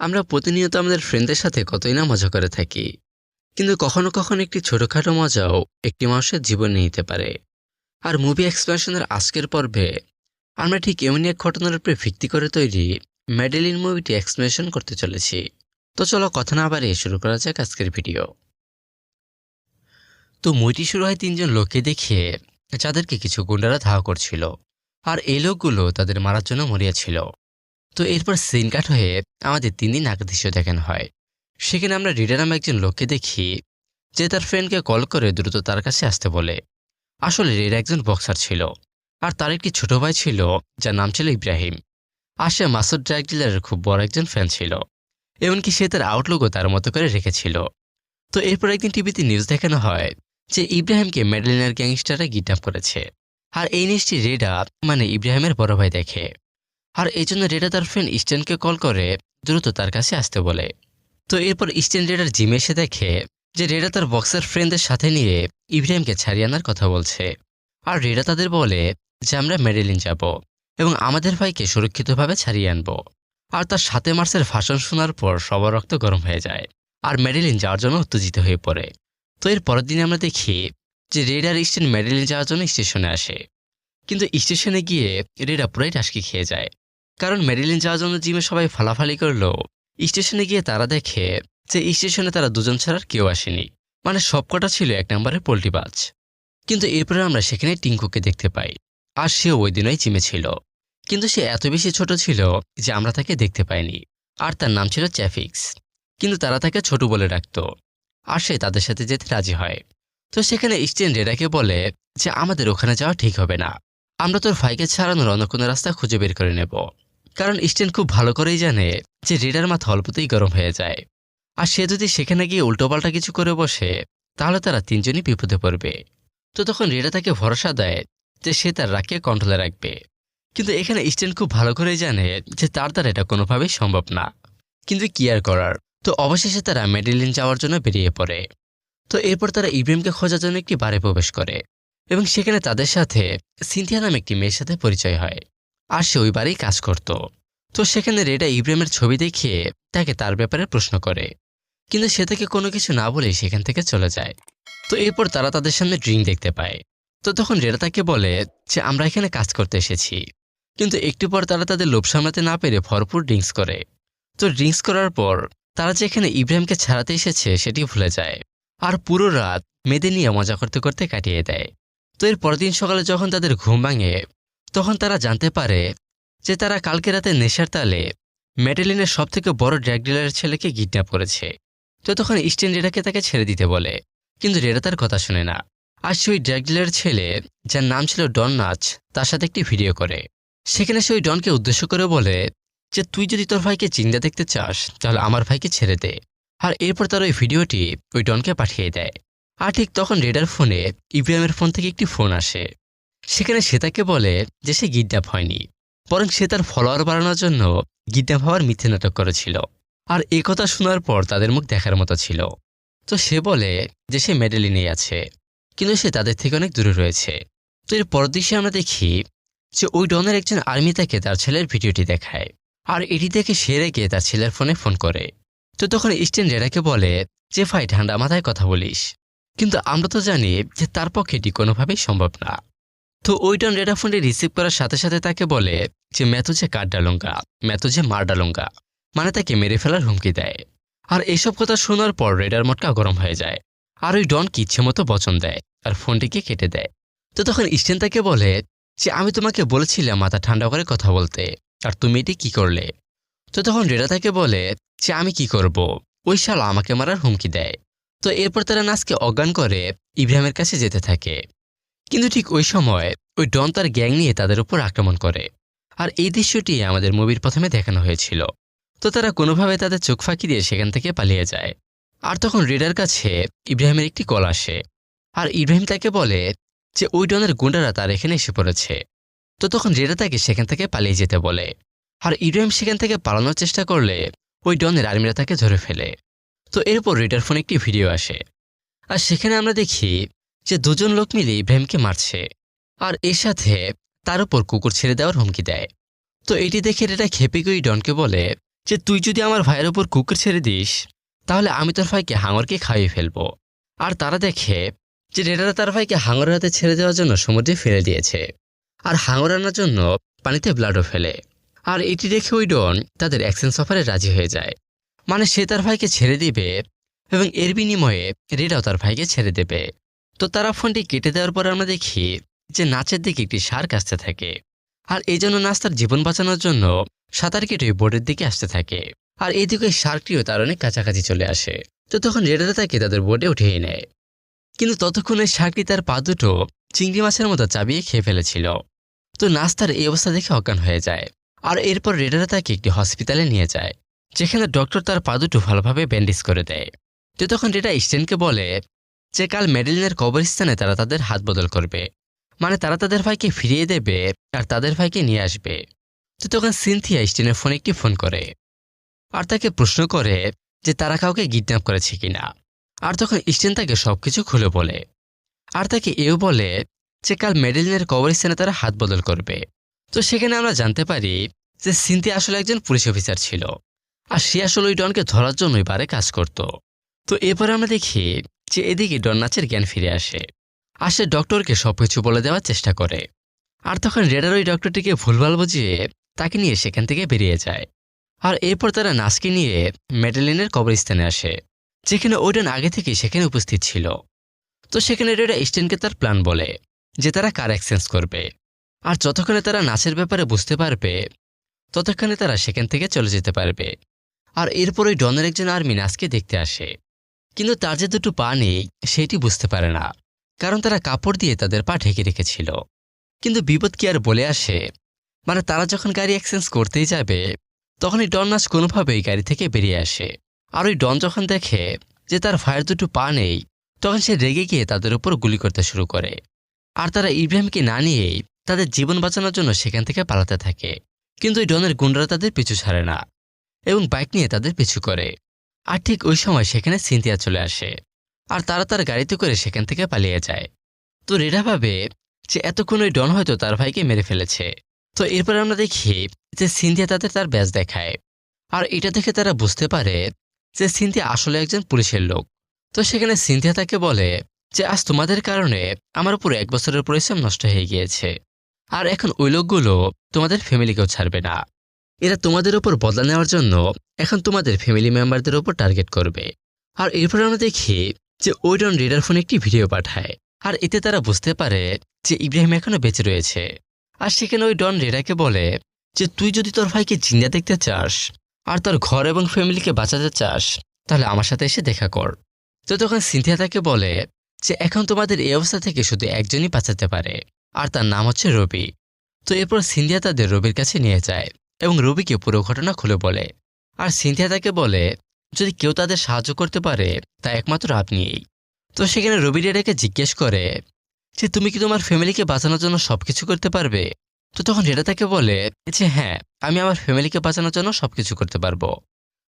আমরা প্রতিনিয়ত আমাদের ফ্রেন্ডদের সাথে কতই না মজা করে থাকি। কিন্তু কখনো কখনো একটি ছোটখাটো মজাও একটি মানুষের জীবন নিতে পারে। আর মুভি এক্সপ্লেনেশনের আজকের পর্বে আমরা ঠিক এমনই এক ঘটনার উপরে ভিত্তি করে তৈরি মেডেলিন মুভিটি এক্সপ্লেনেশন করতে চলেছি। তো চলো কথা না বাড়িয়ে শুরু করা যাক আজকের ভিডিও তো মুভিটি শুরু হয় তিনজন লোককে দেখিয়ে, যাদেরকে কিছু গুন্ডারা ধাওয়া করছিল। আর এই লোকগুলো তাদের মারার জন্য মরিয়াছিল। তো এরপর সিন কাট হয়ে আমাদের তিন দিন আগের দৃশ্য দেখানো হয়। সেখানে আমরা রিডার নামে একজন লোককে দেখি, যে তার ফ্রেন্ডকে কল করে দ্রুত তার কাছে আসতে বলে। আসলে রিডা একজন বক্সার ছিল, আর তার একটি ছোট ভাই ছিল, যার নাম ছিল ইব্রাহিম। আর সে মাসুদ ড্রাগ ডিলারের খুব বড় একজন ফ্যান ছিল, এমনকি সে তার আউটলুকও তার মতো করে রেখেছিল। তো এরপর একদিন টিভিতে নিউজ দেখানো হয়, যে ইব্রাহিমকে মেডেলিনার গ্যাংস্টাররা কিডন্যাপ করেছে। আর এই নিউজটি রেডা মানে ইব্রাহিমের বড় ভাই দেখে। আর এই জন্য রেডা তার ফ্রেন্ড ইস্টেনকে কল করে, দ্রুত তার কাছে আসতে বলে। তো এরপর ইস্টেন রেডার জিমে এসে দেখে যে রেডা তার বক্সার ফ্রেন্ডদের সাথে নিয়ে ইব্রাহিমকে ছাড়িয়ে আনার কথা বলছে। আর রেডা তাদের বলে যে, আমরা মেডেলিন যাব এবং আমাদের ভাইকে সুরক্ষিতভাবে ছাড়িয়ে আনব। আর তার সাথে মার্চের ভাষণ শোনার পর সবার রক্ত গরম হয়ে যায় আর মেডেলিন যাওয়ার জন্য উত্তেজিত হয়ে পড়ে। তো এর পরের দিন আমরা দেখি যে রেড আর ইস্টেন মেডেলিন যাওয়ার জন্য স্টেশনে আসে। কিন্তু স্টেশনে গিয়ে রেডা পুরাই টাসকি খেয়ে যায়। কারণ মেডিলিন যাওয়ার জন্য জিমে সবাই ফালাফালি করল। স্টেশনে গিয়ে তারা দেখে যে স্টেশনে তারা দুজন ছাড়ার কেউ আসেনি। মানে সবকটা ছিল এক নম্বরের পোল্ট্রিবাজ কিন্তু এরপরে আমরা সেখানে টিঙ্কুকে দেখতে পাই। আর সে ওই দিনই জিমে ছিল। কিন্তু সে এত বেশি ছোট ছিল যে আমরা তাকে দেখতে পাইনি। আর তার নাম ছিল চ্যাফিক্স। কিন্তু তারা তাকে ছোট বলে ডাকত। আর সে তাদের সাথে যেতে রাজি হয়। তো সেখানে স্টেন রেডাকে বলে যে, আমাদের ওখানে যাওয়া ঠিক হবে না। আমরা তোর ভাইকে ছাড়ানোর অন্য কোনো রাস্তা খুঁজে বের করে নেব। কারণ স্টেন খুব ভালো করেই জানে যে রেডার মাথা অল্পতেই গরম হয়ে যায়। আর সে যদি সেখানে গিয়ে উল্টোপাল্টা কিছু করে বসে, তাহলে তারা তিনজনই বিপদে পড়বে। তো তখন রেডা তাকে ভরসা দেয় যে সে তার রাগকে কন্ট্রোলে রাখবে। কিন্তু এখানে স্টেন খুব ভালো করেই জানে যে তার দ্বারা এটা কোনোভাবেই সম্ভব না। কিন্তু কি আর করার? তো অবশেষে তারা মেডেলিন যাওয়ার জন্য বেরিয়ে পড়ে। তো এরপর তারা ইব্রাহিমকে খোঁজার জন্য একটি বারে প্রবেশ করে এবং সেখানে তাদের সাথে সিনথিয়া নামে একটি মেয়ের সাথে পরিচয় হয়। আর সে ওই বাড়িই কাজ করত। তো সেখানে রেডা ইব্রাহিমের ছবি দেখিয়ে তাকে তার ব্যাপারে প্রশ্ন করে। কিন্তু সে তাকে কোনো কিছু না বলেই সেখান থেকে চলে যায়। তো এরপর তারা তাদের সামনে ড্রিঙ্ক দেখতে পায়। তো তখন রেডা তাকে বলে যে, আমরা এখানে কাজ করতে এসেছি। কিন্তু একটু পর তারা তাদের লোভ সামলাতে না পেরে ভরপুর ড্রিঙ্কস করে। তো ড্রিঙ্কস করার পর তারা যে এখানে ইব্রাহিমকে ছাড়াতে এসেছে সেটি ভুলে যায়। আর পুরো রাত মেয়েদের নিয়ে মজা করতে করতে কাটিয়ে দেয়। তো এর পরদিন সকালে যখন তাদের ঘুম ভাঙে তখন তারা জানতে পারে যে তারা কালকে রাতে নেশার তালে ম্যাডেলিনের সব থেকে বড় ড্র্যাগ ডিলারের ছেলেকে কিডন্যাপ করেছে। তো তখন স্টেন রেডাকে তাকে ছেড়ে দিতে বলে, কিন্তু রেডা তার কথা শুনে না। আর সেই ওই ড্র্যাগ ডিলারের ছেলে, যার নাম ছিল ডন নাচ, তার সাথে একটি ভিডিও করে। সেখানে সে ওই ডনকে উদ্দেশ্য করে বলে যে, তুই যদি তোর ভাইকে চিন্তা দেখতে চাস, তাহলে আমার ভাইকে ছেড়ে দে। আর এরপর তার ওই ভিডিওটি ওই ডনকে পাঠিয়ে দেয়। আর ঠিক তখন রেডার ফোনে ইব্রাহিমের ফোন থেকে একটি ফোন আসে। সেখানে সে তাকে বলে যে সে গিডন্যাপ হয়নি, বরং সে তার ফলোয়ার বাড়ানোর জন্য গিডন্যাপ হওয়ার মিথ্যে নাটক করেছিল। আর এ কথা শোনার পর তাদের মুখ দেখার মতো ছিল। তো সে বলে যে সে মেডেলিনেই আছে, কিন্তু সে তাদের থেকে অনেক দূরে রয়েছে। তো এর পর দৃশ্যে আমরা দেখি যে ওই ডনের একজন আর্মি তাকে তার ছেলের ভিডিওটি দেখায়, আর এটি দেখে সে রেগে তার ছেলের ফোনে ফোন করে। তো তখন স্টেন রেডাকে বলে যে ভাই ঠান্ডা, মাথায় কথা বলিস। কিন্তু আমরা তো জানি যে তার পক্ষে এটি কোনোভাবেই সম্ভব না। তো ওই ডন রেডা ফোনটি রিসিভ করার সাথে সাথে তাকে বলে যে ম্যাথু যে কাঠ ডালুঙ্গা ম্যাথু যে মার ডালুঙ্গা মানে তাকে মেরে ফেলার হুমকি দেয়। আর এইসব কথা শোনার পর রেডার মটকা গরম হয়ে যায়। আর ওই ডন ইচ্ছে মতো বচন দেয় আর ফোনটিকে কেটে দেয়। তো তখন স্টেন তাকে বলে যে, আমি তোমাকে বলেছিলাম মাথা ঠান্ডা করে কথা বলতে। আর তুমি এটি কি করলে? তো তখন রেডা তাকে বলে যে, আমি কি করব? ওই শালা আমাকে মারার হুমকি দেয়। তো এরপর তারা নাচকে অজ্ঞান করে ইব্রাহিমের কাছে যেতে থাকে। কিন্তু ঠিক ওই সময় ওই ডন তার গ্যাং নিয়ে তাদের উপর আক্রমণ করে। আর এই দৃশ্যটি আমাদের মুভির প্রথমে দেখানো হয়েছিল। তো তারা কোনোভাবে তাদের চোখ ফাঁকি দিয়ে সেখান থেকে পালিয়ে যায়। আর তখন রেডার কাছে ইব্রাহিমের একটি কল আসে। আর ইব্রাহিম তাকে বলে যে, ওই ডনের গুন্ডারা তার এখানে এসে পড়েছে। তো তখন রেডা তাকে সেখান থেকে পালিয়ে যেতে বলে। আর ইব্রাহিম সেখান থেকে পালানোর চেষ্টা করলে ওই ডনের আর্মিরা তাকে ধরে ফেলে। তো এরপর রেডার ফোনে একটি ভিডিও আসে। আর সেখানে আমরা দেখি যে দুজন লোক মিলে ইব্রাহিমকে মারছে। আর এর সাথে তার উপর কুকুর ছেড়ে দেওয়ার হুমকি দেয়। তো এটি দেখে রেডা খেপে গিয়ে ডনকে বলে যে, তুই যদি আমার ভাইয়ের ওপর কুকুর ছেড়ে দিস, তাহলে আমি তোর ভাইকে হাঙরকে খাইয়ে ফেলব। আর তারা দেখে যে রেডারা তার ভাইকে হাঙরের হাতে ছেড়ে দেওয়ার জন্য সমুদ্রে ফেলে দিয়েছে। আর হাঙর আনার জন্য পানিতে ব্লাডও ফেলে। আর এটি দেখে ওই ডন তাদের অ্যাকশন অফারে রাজি হয়ে যায়। মানে সে তার ভাইকে ছেড়ে দিবে এবং এর বিনিময়ে রেডাও তার ভাইকে ছেড়ে দেবে। তো তারা ফোনটি কেটে দেওয়ার পর আমরা দেখি যে নাচের দিকে একটি শার্ক আসতে থাকে। আর এই জন্য নাচ তার জীবন বাঁচানোর জন্য সাঁতার কেটে বোর্ডের দিকে আসতে থাকে। আর এইদিকে ওই শার্কটিও তার অনেক কাছাকাছি চলে আসে। তো তখন রেডারা তাকে তাদের বোর্ডে উঠিয়ে নেয়। কিন্তু ততক্ষণে শার্কটি তার পা দুটো চিংড়ি মাছের মতো চাবিয়ে খেয়ে ফেলেছিল। তো নাচ তার এই অবস্থা দেখে অজ্ঞান হয়ে যায়। আর এরপর রেডারা তাকে একটি হসপিটালে নিয়ে যায়, যেখানে ডক্টর তার পা দুটো ভালোভাবে ব্যান্ডেজ করে দেয়। তো তখন রেডা স্টেনকে বলে যে কাল মেডেলিনের কবরস্থানে তারা তাদের হাত বদল করবে। মানে তারা তাদের ভাইকে ফিরিয়ে দেবে আর তাদের ভাইকে নিয়ে আসবে। তো তখন সিনথিয়া স্টেনের ফোনে একটি ফোন করে। আর তাকে প্রশ্ন করে যে তারা কাউকে কিডন্যাপ করেছে কিনা। আর তখন স্টেন তাকে সবকিছু খুলে বলে। আর তাকে এও বলে যে কাল মেডেলিনের কবরস্থানে তারা হাত বদল করবে। তো সেখানে আমরা জানতে পারি যে সিনথিয়া আসলে একজন পুলিশ অফিসার ছিল। আর সে আসলে ওই ডনকে ধরার জন্যই বারে কাজ করত। তো এরপরে আমরা দেখি যে এদিকে ডন নাচের জ্ঞান ফিরে আসে। আর সে ডক্টরকে সবকিছু বলে দেওয়ার চেষ্টা করে। আর তখন রেডার ওই ডক্টরটিকে ভুলভাল বুঝিয়ে তাকে নিয়ে সেখান থেকে বেরিয়ে যায়। আর এরপর তারা নাচকে নিয়ে মেডেলিনের কবরস্থানে আসে, যেখানে ওডেন আগে থেকে সেখানে উপস্থিত ছিল। তো সেখানে রেডা স্টেনকে তার প্ল্যান বলে যে তারা কার এক্সচেঞ্জ করবে। আর যতক্ষণে তারা নাচের ব্যাপারে বুঝতে পারবে, ততক্ষণে তারা সেখান থেকে চলে যেতে পারবে। আর এরপর ওই ডনের একজন আর্মি নাচকে দেখতে আসে। কিন্তু তার যে দুটো পা নেই, সেটি বুঝতে পারে না, কারণ তারা কাপড় দিয়ে তাদের পা ঢেকে রেখেছিল। কিন্তু বিপদ কি আর বলে আসে? মানে তারা যখন গাড়ি এক্সচেঞ্জ করতেই যাবে, তখনই ডন নাচ কোনোভাবেই গাড়ি থেকে বেরিয়ে আসে। আর ওই ডন যখন দেখে যে তার ভাইয়ের দুটো পা নেই, তখন সে রেগে গিয়ে তাদের উপর গুলি করতে শুরু করে। আর তারা ইব্রাহিমকে না নিয়েই তাদের জীবন বাঁচানোর জন্য সেখান থেকে পালাতে থাকে। কিন্তু ওই ডনের গুন্ডারা তাদের পিছু ছাড়ে না এবং বাইক নিয়ে তাদের পিছু করে। আর ঠিক ওই সময় সেখানে সিনথিয়া চলে আসে, আর তারা তার গাড়িতে করে সেখান থেকে পালিয়ে যায়। তো রেডা ভাবে যে এতক্ষণ ওই ডন হয়তো তার ভাইকে মেরে ফেলেছে। তো এরপর আমরা দেখি যে সিনথিয়া তাদের তার ব্যাজ দেখায়। আর এটা দেখে তারা বুঝতে পারে যে সিনথিয়া আসলে একজন পুলিশের লোক। তো সেখানে সিনথিয়া তাকে বলে যে, আজ তোমাদের কারণে আমার উপর এক বছরের পরিশ্রম নষ্ট হয়ে গিয়েছে। আর এখন ওই লোকগুলো তোমাদের ফ্যামিলিকেও ছাড়বে না। এরা তোমাদের ওপর বদলা নেওয়ার জন্য এখন তোমাদের ফ্যামিলি মেম্বারদের ওপর টার্গেট করবে। আর এরপর আমরা দেখি যে ওই ডন রেডার ফোনে একটি ভিডিও পাঠায়, আর এতে তারা বুঝতে পারে যে ইব্রাহিম এখনও বেঁচে রয়েছে। আর সেখানে ওই ডন রেডাকে বলে যে, তুই যদি তোর ভাইকে জিন্দা দেখতে চাস আর তোর ঘর এবং ফ্যামিলিকে বাঁচাতে চাস, তাহলে আমার সাথে এসে দেখা কর। তো তখন সিনথিয়া তাকে বলে যে, এখন তোমাদের এই অবস্থা থেকে শুধু একজনই বাঁচাতে পারে, আর তার নাম হচ্ছে রবি। তো এরপর সিন্ধিয়া তাদের রবির কাছে নিয়ে যায়। এবং রবিকে পুরো ঘটনা খুলে বলে। আর সিনথিয়া তাকে বলে, যদি কেউ তাদের সাহায্য করতে পারে, তা একমাত্র আপনিই। তো সেখানে রবি রেডাকে জিজ্ঞেস করে, যে তুমি কি তোমার ফ্যামিলিকে বাঁচানোর জন্য সবকিছু করতে পারবে? তো তখন রেডা তাকে বলে, যে হ্যাঁ আমি আমার ফ্যামিলিকে বাঁচানোর জন্য সবকিছু করতে পারব।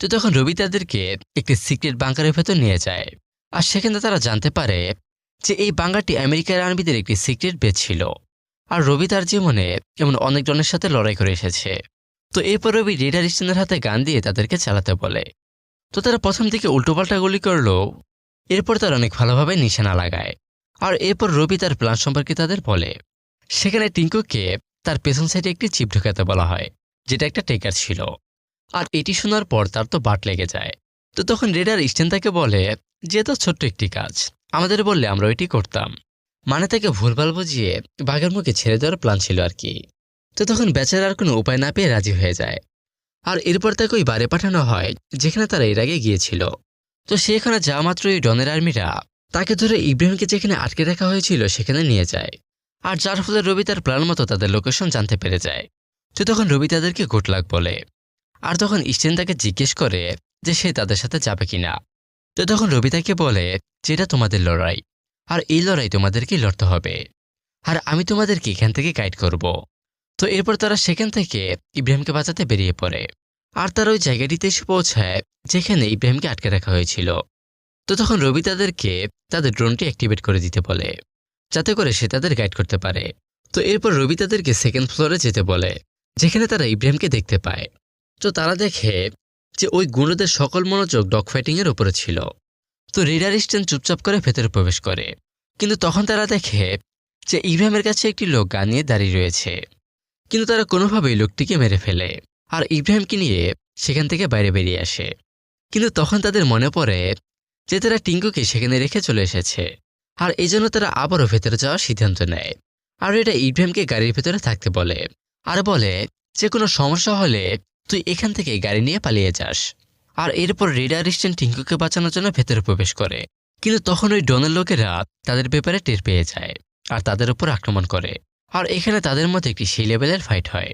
তো তখন রবি তাদেরকে একটি সিক্রেট বাংকারের ভেতর নিয়ে যায়। আর সেখানে তারা জানতে পারে যে এই বাঙ্গারটি আমেরিকার আর্মিদের একটি সিক্রেট বেচ ছিল। আর রবি তার জীবনে এমন অনেক জনের সাথে লড়াই করে এসেছে। তো এরপর রবি রেডার স্টেনের হাতে গান দিয়ে তাদেরকে চালাতে বলে। তো তারা প্রথম দিকে উল্টোপাল্টা গুলি করল, এরপর তারা অনেক ভালোভাবে নিশানা লাগায়। আর এরপর রবি তার প্ল্যান সম্পর্কে তাদের বলে। সেখানে টিঙ্কুকে তার পেছন সাইডে একটি চিপ ঢোকাতে বলা হয়, যেটা একটা টেকার ছিল। আর এটি শোনার পর তার তো বাট লেগে যায়। তো তখন রেডার স্টেন তাকে বলে, যে তো ছোট্ট একটি কাজ, আমাদের বললে আমরা ওইটি করতাম। মানে তাকে ভুলভাল বুঝিয়ে বাঘের মুখে ছেড়ে দেওয়ার প্ল্যান ছিল আর কি। তো তখন বেচার আর কোনো উপায় না পেয়ে রাজি হয়ে যায়। আর এরপর তাকে ওই বারে পাঠানো হয়, যেখানে তারা এর আগে গিয়েছিল। তো সেখানে যাওয়া মাত্র এই ডনের আর্মিরা তাকে ধরে ইব্রাহিমকে যেখানে আটকে রাখা হয়েছিল সেখানে নিয়ে যায়। আর যার ফলে রবি তার প্ল্যান মতো তাদের লোকেশন জানতে পেরে যায়। তো তখন রবি তাদেরকে গুড লাক বলে। আর তখন ইস্টেন তাকে জিজ্ঞেস করে যে সে তাদের সাথে যাবে কিনা। তো তখন রবি তাকে বলে যে এটা তোমাদের লড়াই। আর এই লড়াই তোমাদেরকেই লড়তে হবে। আর আমি তোমাদেরকে এখান থেকে গাইড করব। তো এরপর তারা সেখান থেকে ইব্রাহিমকে বাঁচাতে বেরিয়ে পড়ে। আর তারা ওই জায়গাটিতে এসে পৌঁছায়, যেখানে ইব্রাহিমকে আটকে রাখা হয়েছিল। তো তখন রবি তাদেরকে তাদের ড্রোনটি অ্যাক্টিভেট করে দিতে বলে, যাতে করে সে তাদের গাইড করতে পারে। তো এরপর রবি তাদেরকে সেকেন্ড ফ্লোরে যেতে বলে, যেখানে তারা ইব্রাহিমকে দেখতে পায়। তো তারা দেখে যে ওই গুণদের সকল মনোযোগ ডগ ফাইটিংয়ের উপরে ছিল। তো রিডার স্টেন চুপচাপ করে ভেতরে প্রবেশ করে। কিন্তু তখন তারা দেখে যে ইব্রাহিমের কাছে একটি লোক গান নিয়ে দাঁড়িয়ে রয়েছে। কিন্তু তারা কোনোভাবেই লোকটিকে মেরে ফেলে আর ইব্রাহিমকে নিয়ে সেখান থেকে বাইরে বেরিয়ে আসে। কিন্তু তখন তাদের মনে পড়ে যে তারা টিঙ্কুকে সেখানে রেখে চলে এসেছে আর এই জন্য তারা আবারও ভেতরে যাওয়ার সিদ্ধান্ত নেয় আর এটা ইব্রাহিমকে গাড়ির ভেতরে থাকতে বলে আর বলে যে কোনো সমস্যা হলে তুই এখান থেকে গাড়ি নিয়ে পালিয়ে যাস আর এরপর রেডার স্টেন টিঙ্কুকে বাঁচানোর জন্য ভেতরে প্রবেশ করে। কিন্তু তখন ওই ডনের লোকেরা তাদের ব্যাপারে টের পেয়ে যায় আর তাদের উপর আক্রমণ করে। আর এখানে তাদের মধ্যে একটি সেই লেভেলের ফাইট হয়।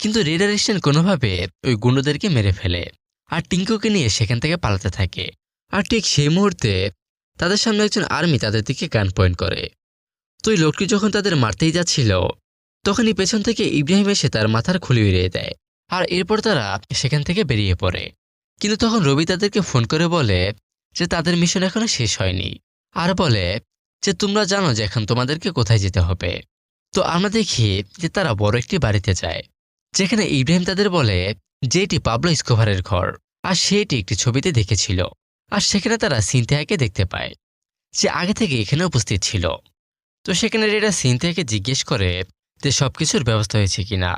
কিন্তু রেডার স্টেন কোনোভাবে ওই গুন্ডদেরকে মেরে ফেলে আর টিঙ্কুকে নিয়ে সেখান থেকে পালাতে থাকে। আর ঠিক সেই মুহূর্তে তাদের সামনে একজন আর্মি তাদের দিকে গান পয়েন্ট করে। তো ওই লোকটি যখন তাদের মারতেই যাচ্ছিল, তখনই পেছন থেকে ইব্রাহিম এসে তার মাথার খুলি উড়িয়ে দেয় আর এরপর তারা সেখান থেকে বেরিয়ে পড়ে। কিন্তু তখন রবি তাদেরকে ফোন করে বলে যে তাদের মিশন এখনও শেষ হয়নি। আর বলে যে, তোমরা জানো যে এখন তোমাদেরকে কোথায় যেতে হবে। তো আমরা দেখি যে তারা বড় একটি বাড়িতে যায়, যেখানে ইব্রাহিম তাদের বলে যে এটি পাবলো স্কোভারের ঘর। আর সেটি একটি ছবিতে দেখেছিল। আর সেখানে তারা সিনথিয়াকে দেখতে পায়, যে আগে থেকে এখানে উপস্থিত ছিল। তো সেখানে রেডা সিনথিয়াকে জিজ্ঞেস করে যে, সবকিছুর ব্যবস্থা হয়েছে কিনা?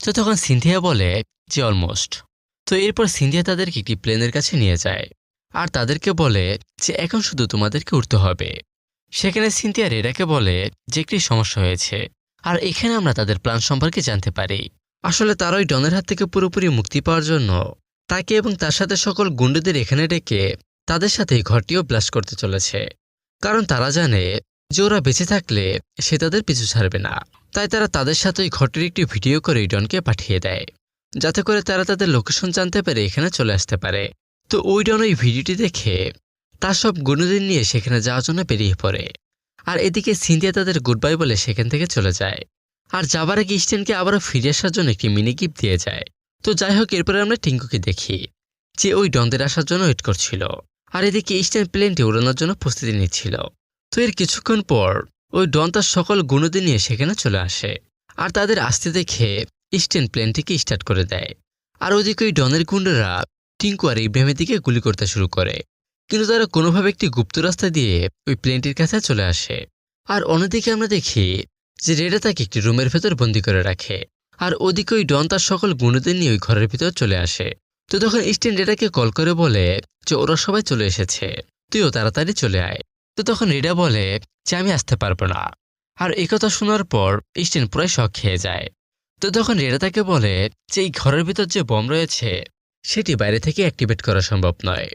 তো তখন সিনথিয়া বলে যে অলমোস্ট। তো এরপর সিনথিয়া তাদেরকে একটি প্লেনের কাছে নিয়ে যায়, আর তাদেরকে বলে যে, এখন শুধু তোমাদেরকে উঠতে হবে। সেখানে সিনথিয়া রেডাকে বলে যে, একটি সমস্যা হয়েছে। আর এখানে আমরা তাদের প্ল্যান সম্পর্কে জানতে পারি। আসলে তারা ওই ডনের হাত থেকে পুরোপুরি মুক্তি পাওয়ার জন্য তাকে এবং তার সাথে সকল গুন্ডদের এখানে ডেকে তাদের সাথে ঘরটিও ব্লাস্ট করতে চলেছে। কারণ তারা জানে যে ওরা বেঁচে থাকলে সে তাদের পিছু ছাড়বে না। তাই তারা তাদের সাথে ওই ঘরটির একটি ভিডিও করে ডনকে পাঠিয়ে দেয়। যাতে করে তারা তাদের লোকেশন জানতে পেরে এখানে চলে আসতে পারে। তো ওই ডন ওই ভিডিওটি দেখে তার সব গুণদের নিয়ে সেখানে যাওয়ার জন্য বেরিয়ে পড়ে। আর এদিকে সিন্ধিয়া তাদের গুড বাই বলে সেখান থেকে চলে যায়। আর যাবার আগে স্টেনকে আবারও ফিরে আসার জন্য একটি মিনি গিফট দিয়ে যায়। তো যাই হোক, এরপরে আমরা টিঙ্কুকে দেখি, যে ওই ডনদের আসার জন্য ওয়েট করছিল। আর এদিকে স্টেন প্লেনটি উড়ানোর জন্য প্রস্তুতি নিচ্ছিল। তো এর কিছুক্ষণ পর ওই ডন তার সকল গুণদের নিয়ে সেখানে চলে আসে। আর তাদের আসতে দেখে স্টেন প্লেনটিকে স্টার্ট করে দেয়। আর ওদিকে ওই ডনের গুন্ডরা টিঙ্কু আর ইব্রাহিমের দিকে গুলি করতে শুরু করে। কিন্তু তারা কোনোভাবে একটি গুপ্ত রাস্তা দিয়ে ওই প্লেনটির কাছে চলে আসে। আর অন্যদিকে আমরা দেখি যে রেডা তাকে একটি রুমের ভেতর বন্দি করে রাখে। আর ওদিকে ওই ডন তার সকল গুণদের নিয়ে ওই ঘরের ভিতর চলে আসে। তো তখন স্টেন রেডাকে কল করে বলে যে ওরা সবাই চলে এসেছে, তুইও তাড়াতাড়ি চলে আয়। তো তখন রেডা বলে যে আমি আসতে পারব না। আর এই কথা শোনার পর স্টেন প্রায় শখ খেয়ে যায়। তো তখন রেডা তাকে বলে যে এই ঘরের ভিতর যে বম রয়েছে, সেটি বাইরে থেকে অ্যাক্টিভেট করা সম্ভব নয়।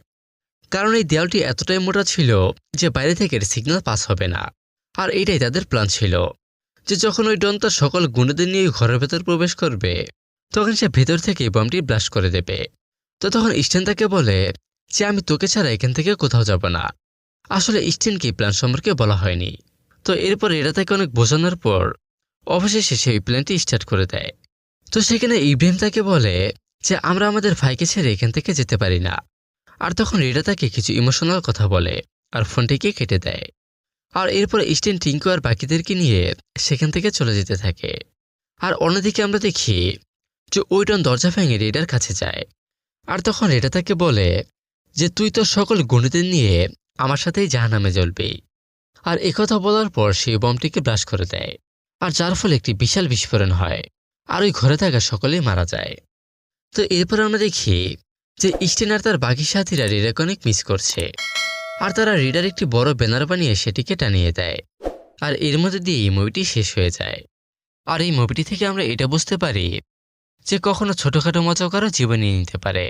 কারণ এই দেওয়ালটি এতটাই মোটা ছিল যে বাইরে থেকে সিগন্যাল পাস হবে না। আর এটাই তাদের প্ল্যান ছিল যে যখন ওই ডন তার সকল গুণদের নিয়ে ঘরের ভেতর প্রবেশ করবে, তখন সে ভেতর থেকে বমটি ব্লাস্ট করে দেবে। তো তখন স্টেন তাকে বলে যে, আমি তোকে ছাড়া এখান থেকে কোথাও যাব না। আসলে স্টেনকে এই প্ল্যান সম্পর্কে বলা হয়নি। তো এরপর এরা তাকে অনেক বোঝানোর পর অবশেষে সেই প্ল্যানটি স্টার্ট করে দেয়। তো সেখানে ইব্রাহিম তাকে বলে যে, আমরা আমাদের ভাইকে ছেড়ে এখান থেকে যেতে পারি না। আর তখন রেডা তাকে কিছু ইমোশনাল কথা বলে আর ফোনটিকে কেটে দেয়। আর এরপর স্টেন, টিঙ্কু আর বাকিদেরকে নিয়ে সেখান থেকে চলে যেতে থাকে। আর অন্যদিকে আমরা দেখি যে ওই ডন দরজা ভেঙে রেডার কাছে যায়। আর তখন রেডা তাকে বলে যে, তুই তোর সকল গণিতের নিয়ে আমার সাথেই জাহানামে জ্বলবি। আর একথা বলার পর সেই বমটিকে ব্লাশ করে দেয়। আর যার ফলে একটি বিশাল বিস্ফোরণ হয়। আর ওই ঘরে থাকা সকলেই মারা যায়। তো এরপর আমরা দেখি যে স্টেন আর তার বাকি সাথীরা রিডাকে অনেক মিস করছে। আর তারা রিডার একটি বড় ব্যানার বানিয়ে সেটিকে টানিয়ে দেয়। আর এর মধ্যে দিয়ে এই মুভিটি শেষ হয়ে যায়। আর এই মুভিটি থেকে আমরা এটা বুঝতে পারি যে কখনো ছোটখাটো মজাও কারও জীবনে নিতে পারে।